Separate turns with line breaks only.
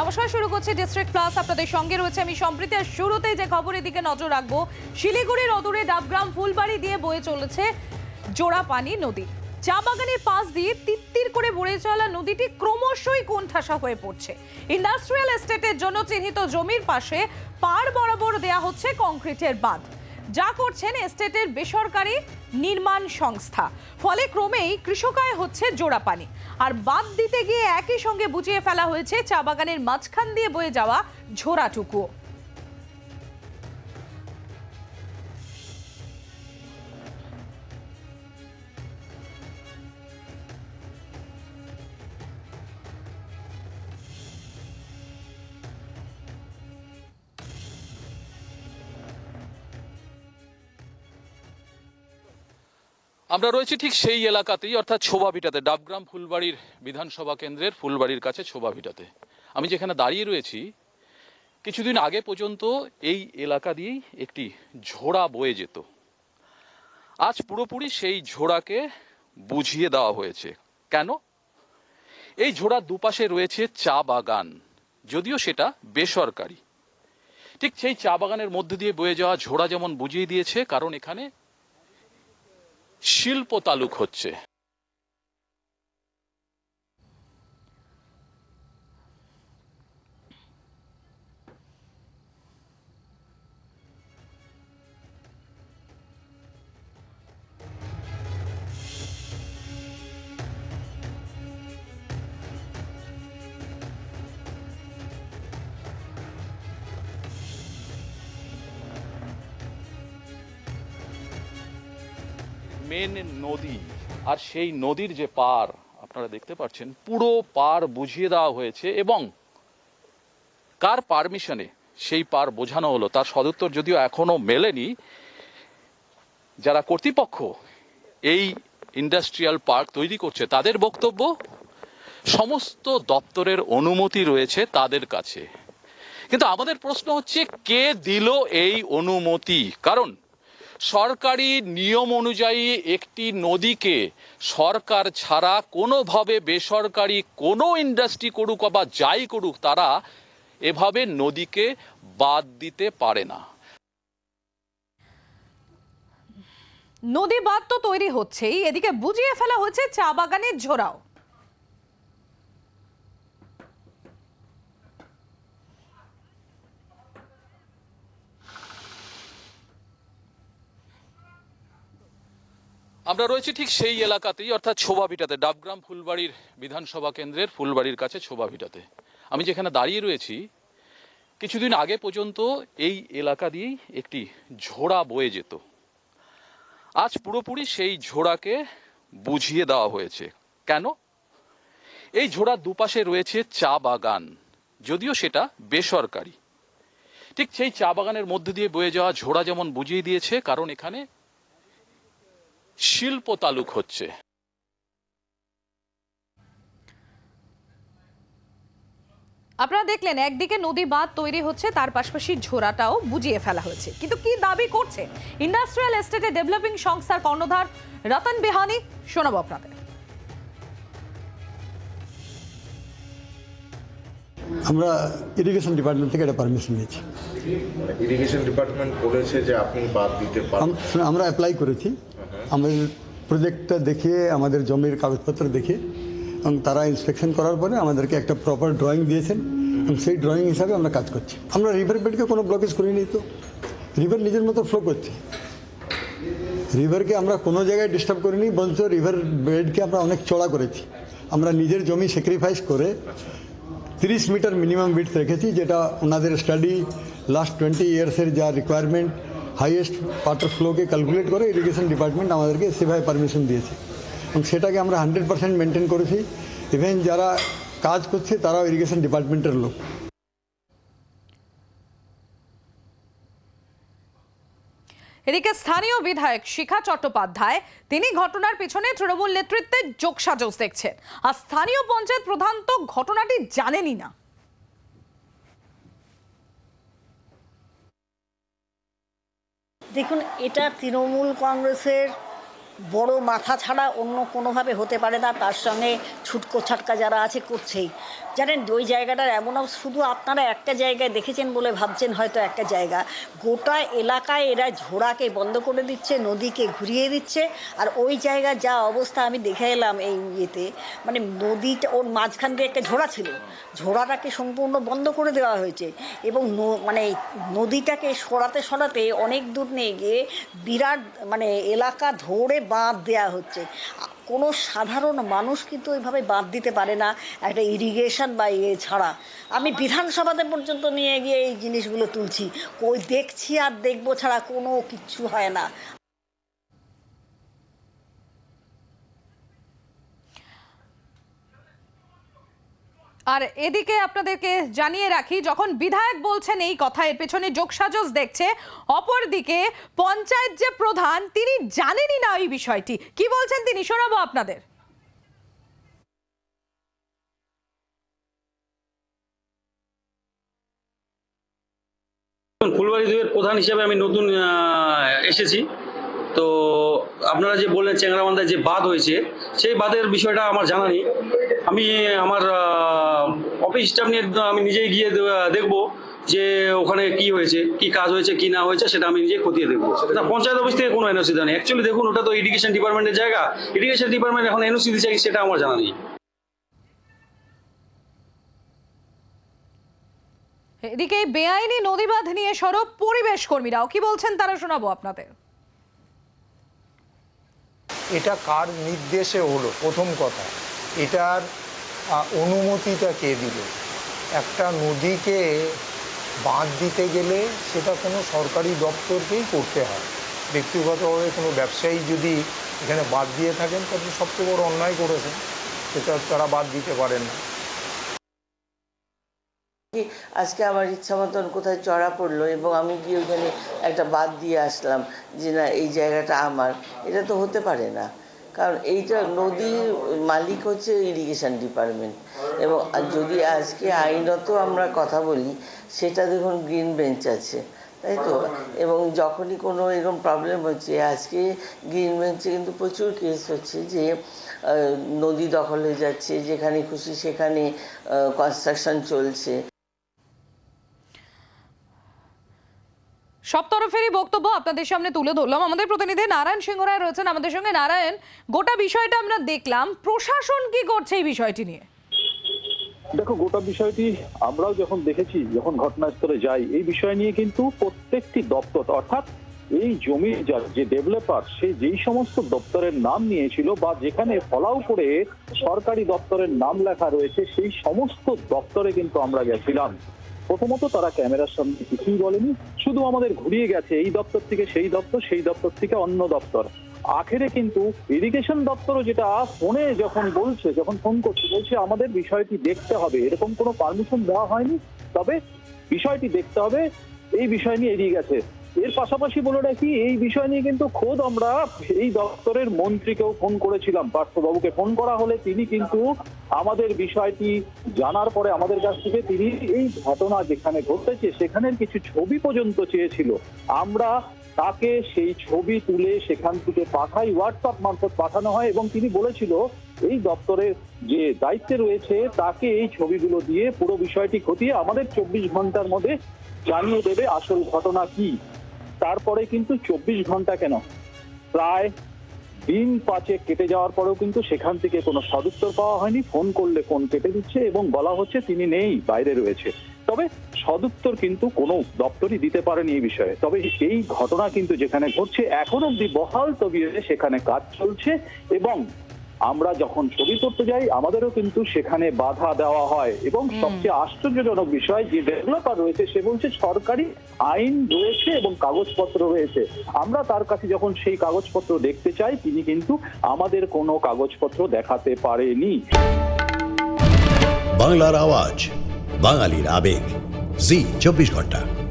নমস্কার, শুরু করছি ডিস্ট্রিক্ট প্লাস আপনাদের সঙ্গে রয়েছে আমি সম্প্রীতি, আর শুরুতেই যে খবরের দিকে নজর রাখব, শিলিগুড়ির অদূরে ডাবগ্রাম ফুলবাড়ি দিয়ে বয়ে চলেছে জোড়াপানি নদী। চা বাগানের পাশ দিয়ে তিত্তির করে বয়ে চলা নদীটি ক্রমশই কোণঠাসা হয়ে পড়ছে। ইন্ডাস্ট্রিয়াল এস্টেটের জন্য চিহ্নিত জমির পাশে পাড় বরাবর দেয়া হচ্ছে কংক্রিটের বাঁধ। যা করছেন এস্টেটের বেসরকারি নির্মাণ সংস্থা। ফলে ক্রমেই কৃষকায় হচ্ছে জোড়া পানি। আর বাদ দিতে গিয়ে একই সঙ্গে বুঝিয়ে ফেলা হয়েছে চা বাগানের মাঝখান দিয়ে বয়ে যাওয়া ঝোড়াটুকুও।
আমরা রয়েছি ঠিক সেই এলাকাতেই, অর্থাৎ ছোবাভিটাতে ডাবগ্রাম ফুলবাড়ির বিধানসভা কেন্দ্রের ফুলবাড়ির কাছে ছোবাভিটাতে আমি যেখানে দাঁড়িয়ে রয়েছি, কিছুদিন আগে পর্যন্ত এই এলাকা দিয়েই একটি ঝোড়া বয়ে যেত। আজ পুরোপুরি সেই ঝোড়াকে বুঝিয়ে দেওয়া হয়েছে। কেন? এই ঝোড়ার দুপাশে রয়েছে চা বাগান, যদিও সেটা বেসরকারি। ঠিক সেই চা বাগানের মধ্যে দিয়ে বয়ে যাওয়া ঝোড়া যেমন বুঝিয়ে দিয়েছে, কারণ এখানে শিল্প তালুক হচ্ছে। মেন নদী, আর সেই নদীর যে পার, আপনারা দেখতে পাচ্ছেন, পুরো পার বুঝিয়ে দেওয়া হয়েছে এবং কার পারমিশনে সেই পার বোঝানো হলো, তার সদুত্তর যদিও এখনও মেলেনি, যারা কর্তৃপক্ষ এই ইন্ডাস্ট্রিয়াল পার্ক তৈরি করছে, তাদের বক্তব্য, সমস্ত দপ্তরের অনুমতি রয়েছে তাদের কাছে। কিন্তু আমাদের প্রশ্ন হচ্ছে, কে দিল এই অনুমতি? কারণ সরকারি নিয়ম অনুযায়ী একটি নদীকে সরকার ছাড়া কোনোভাবে বেসরকারি কোনো ইন্ডাস্ট্রি করুক বা যাই করুক, তারা এভাবে নদীকে বাদ দিতে পারে না।
নদী বাঁধ তো তৈরি হচ্ছেই, এদিকে বুঝিয়ে ফেলা হচ্ছে চা বাগানের ঝোড়াও
আমরা রয়েছি ঠিক সেই এলাকাতেই, অর্থাৎ ছোবাভিটাতে, ডাবগ্রাম ফুলবাড়ির বিধানসভা কেন্দ্রের ফুলবাড়ির কাছে ছোবাভিটাতে। আমি যেখানে দাঁড়িয়ে রয়েছি, কিছুদিন আগে পর্যন্ত এই এলাকা দিয়েই একটি ঝোড়া বয়ে যেত। আজ পুরোপুরি সেই ঝোড়াকে বুঝিয়ে দেওয়া হয়েছে। কেন? এই ঝোড়ার দুপাশে রয়েছে চা বাগান, যদিও সেটা বেসরকারি। ঠিক সেই চা বাগানের মধ্যে দিয়ে বয়ে যাওয়া ঝোড়া যেমন বুঝিয়ে দিয়েছে, কারণ এখানে শিল্প তালুক হচ্ছে।
আপনারা দেখলেন একদিকে নদী বাঁধ তৈরি হচ্ছে তার পাশাপাশি ঝোড়াটাও বুঝিয়ে ফেলা হয়েছে। কিন্তু কি দাবি করছে? ইন্ডাস্ট্রিয়াল এস্টেটে ডেভেলপিং সংস্থার কর্ণধার রতন বিহানি শোনাবো আপনাদের।
আমরা ইরিগেশন ডিপার্টমেন্ট থেকে একটা পারমিশন নিয়েছি।
ইরিগেশন ডিপার্টমেন্ট বলেছে যে আপনি বাদ দিতে পারেন
আমরা অ্যাপ্লাই করেছি। আমাদের প্রজেক্টটা দেখিয়ে আমাদের জমির কাগজপত্র দেখে, এবং তারা ইন্সপেকশন করার পরে আমাদেরকে একটা প্রপার ড্রয়িং দিয়েছেন, এবং সেই ড্রয়িং হিসাবে আমরা কাজ করছি। আমরা রিভার বেডকে কোনো ব্লকেজ করিনি তো। রিভার নিজের মতো ফ্লো করছে। রিভারকে আমরা কোনো জায়গায় ডিস্টার্ব করিনি, বরঞ্চ রিভার বেডকে আমরা অনেক চড়া করেছি। আমরা নিজের জমি স্যাক্রিফাইস করে তিরিশ মিটার মিনিমাম বিট রেখেছি, যেটা ওনাদের স্টাডি লাস্ট টোয়েন্টি ইয়ার্সের যা রিকোয়ারমেন্ট হাইয়েস্ট ওয়াটার ফ্লোকে ক্যালকুলেট করে ইরিগেশন ডিপার্টমেন্ট আমাদেরকে সেভাবে পারমিশন দিয়েছে। এবং সেটাকে আমরা হান্ড্রেড পার্সেন্ট মেনটেন করেছি। ইভেন যারা কাজ করছে, তারাও ইরিগেশন ডিপার্টমেন্টের লোক।
এদিকে স্থানীয় বিধায়ক শিখা চট্টোপাধ্যায়, তিনি ঘটনার পেছনে তৃণমূল নেতৃত্বের যোগসাজশ দেখছেন। আর স্থানীয় পঞ্চায়েত প্রধান তো ঘটনাটি জানেনই না।
দেখুন এটা তৃণমূল কংগ্রেসের বড় মাথা ছাড়া অন্য কোনোভাবে হতে পারে না, তার সঙ্গে ছুটকো ছাটকা যারা আছে করছেই। জানেন, ওই জায়গাটার এমন শুধু আপনারা একটা জায়গায় দেখেছেন বলে ভাবছেন হয়তো একটা জায়গা। গোটা এলাকায় এরা ঝোড়াকে বন্ধ করে দিচ্ছে, নদীকে ঘুরিয়ে দিচ্ছে, আর ওই জায়গার যা অবস্থা আমি দেখে এলাম এই ইয়েতে মানে নদীটা, ওর মাঝখান দিয়ে একটা ঝোড়া ছিল। ঝোড়াটাকে সম্পূর্ণ বন্ধ করে দেওয়া হয়েছে এবং মানে নদীটাকে সরাতে সরাতে অনেক দূর নিয়ে গিয়ে বিরাট মানে এলাকা ধরে বাঁধ দেওয়া হচ্ছে। কোনো সাধারণ মানুষ কিন্তু ওইভাবে বাদ দিতে পারে না একটা ইরিগেশন বা ইয়ে ছাড়া। আমি বিধানসভাতে পর্যন্ত নিয়ে গিয়ে এই জিনিসগুলো তুলছি। কই দেখছি আর দেখব ছাড়া কোনো কিচ্ছু হয় না।
আর এদিকে আপনাদেরকে জানিয়ে রাখি, যখন বিধায়ক বলছেন এই কথা, এর পেছনে যোগসাজস দেখছে। অপরদিকে পঞ্চায়েত যে প্রধান, তিনি জানেনই না এই বিষয়টি। কি বলছেন তিনি? শোনাবো আপনাদের।
ফুলবাড়ি দুয়ের প্রধান হিসেবে আমি নতুন এসেছি। তো আপনারা যে বললেন চ্যাংরাবান্ধায় যে বাঁধ হয়েছে, সেই বাঁধের বিষয়টা আমার জানা নেই। আমি, আমার অফিস স্টাফ নিয়ে, আমি নিজেই গিয়ে দেখব যে ওখানে কি হয়েছে, কি কাজ হয়েছে, কি না হয়েছে, সেটা আমি নিজেই খতিয়ে দেখব। না, পঞ্চায়েত অফিস থেকে কোনো এনওসি দেয় অ্যাকচুয়ালি দেখুন, ওটা তো ইরিগেশন ডিপার্টমেন্টের জায়গা। ইরিগেশন ডিপার্টমেন্ট এখন এনওসি দিচ্ছে সেটা আমার জানা নেই।
এদিকে বেআইনি নদীবাঁধ নিয়ে সরব পরিবেশ কর্মীরাও। কি বলছেন তারা শোনাবো আপনাদের।
এটা কার নির্দেশে হলো? প্রথম কথা, এটার অনুমতিটা কে দিল? একটা নদীকে বাঁধ দিতে গেলে সেটা কোনো সরকারি দপ্তরকেই করতে হয়। ব্যক্তিগতভাবে কোনো ব্যবসায়ী যদি এখানে বাদ দিয়ে থাকেন, তাহলে সবচেয়ে বড় অন্যায় করেছেন। সেটা তারা বাদ দিতে পারেন না।
আজকে আমার ইচ্ছা মতন কোথায় চড়া পড়ল এবং আমি গিয়ে ওখানে একটা বাদ দিয়ে আসলাম যে না, এই জায়গাটা আমার। এটা তো হতে পারে না। কারণ এইটা নদীর মালিক হচ্ছে ইরিগেশন ডিপার্টমেন্ট এবং যদি আজকে আইনত আমরা কথা বলি, সেটা দেখুন গ্রিন বেঞ্চ আছে, তাই তো? এবং যখনই কোনো এরকম প্রবলেম হচ্ছে, আজকে গ্রিন বেঞ্চে কিন্তু প্রচুর কেস হচ্ছে যে নদী দখল হয়ে যাচ্ছে, যেখানে খুশি সেখানে কনস্ট্রাকশন চলছে।
সব তরফেরই বক্তব্য আপনাদের সামনে তুলে ধরলাম। আমাদের প্রতিনিধি নারায়ণ সিংহ রায় রয়েছেন। আমাদের সঙ্গে নারায়ণ, গোটা বিষয়টা আমরা দেখলাম। প্রশাসন কি করছে এই বিষয়টি নিয়ে?
দেখো, গোটা বিষয়টি আমরাও যখন দেখেছি, যখন ঘটনাস্থলে যাই, এই বিষয় নিয়ে কিন্তু প্রত্যেকটি দপ্তর, অর্থাৎ এই জমি যার যে ডেভেলপার সে যেই সমস্ত দপ্তরের নাম নিয়েছিল বা যেখানে ফলাও করে সরকারি দপ্তরের নাম লেখা রয়েছে, সেই সমস্ত দপ্তরে কিন্তু আমরা গেছিলাম। প্রথমত তারা ক্যামেরার সামনে কিছুই বলেনি, শুধু আমাদের ঘুরিয়ে গেছে, এই দপ্তর থেকে সেই দপ্তর সেই দপ্তর থেকে অন্য দপ্তর। আখেরে কিন্তু ইরিগেশন দপ্তরও যেটা ফোনে যখন বলছে, যখন ফোন করছে, বলছে আমাদের বিষয়টি দেখতে হবে। এরকম কোনো পারমিশন দেওয়া হয়নি, তবে বিষয়টি দেখতে হবে, এই বিষয় নিয়ে এড়িয়ে গেছে। এর পাশাপাশি বলে রাখি, এই বিষয় নিয়ে কিন্তু খোদ আমরা এই দপ্তরের মন্ত্রীকেও ফোন করেছিলাম, পার্থবাবুকে। ফোন করা হলে তিনি কিন্তু আমাদের বিষয়টি জানার পরে আমাদের কাছ থেকে তিনি এই ঘটনা যেখানে ঘটেছে, সেখানের কিছু ছবি পর্যন্ত চেয়েছিল। আমরা তাকে সেই ছবি তুলে সেখান থেকে পাঠাই হোয়াটসঅ্যাপ মারফত পাঠানো হয় এবং তিনি বলেছিল, এই দপ্তরের যে দায়িত্বে রয়েছে, তাকে এই ছবিগুলো দিয়ে পুরো বিষয়টি খতিয়ে আমাদের চব্বিশ ঘণ্টার মধ্যে জানিয়ে দেবে আসল ঘটনা কি। তারপরে কিন্তু চব্বিশ ঘণ্টা কেন? প্রায় দিন পাঁচে কেটে যাওয়ার পরেও কিন্তু সেখান থেকে কোনো সদুত্তর পাওয়া হয়নি। ফোন করলে ফোন কেটে দিচ্ছে এবং বলা হচ্ছে তিনি নেই, বাইরে রয়েছে। তবে সদুত্তর কিন্তু কোনো দপ্তরই দিতে পারেনি এই বিষয়ে। তবে এই ঘটনা কিন্তু যেখানে ঘটছে, এখন অব্দি বহাল তবিয়তে সেখানে কাজ চলছে এবং আমরা যখন ছবি করতে যাই আমাদেরও কিন্তু সেখানে বাধা দেওয়া হয়। এবং সবচেয়ে আশ্চর্যজনক বিষয় যে ডেভেলপার রয়েছে সে বলছে সরকারি আইন রয়েছে এবং কাগজপত্র রয়েছে। আমরা তার কাছে যখন সেই কাগজপত্র দেখতে চাই তিনি কিন্তু আমাদের কোনো কাগজপত্র দেখাতে পারেনি।
বাংলার আওয়াজ বাঙালির আবেগ। জি চব্বিশ ঘণ্টা।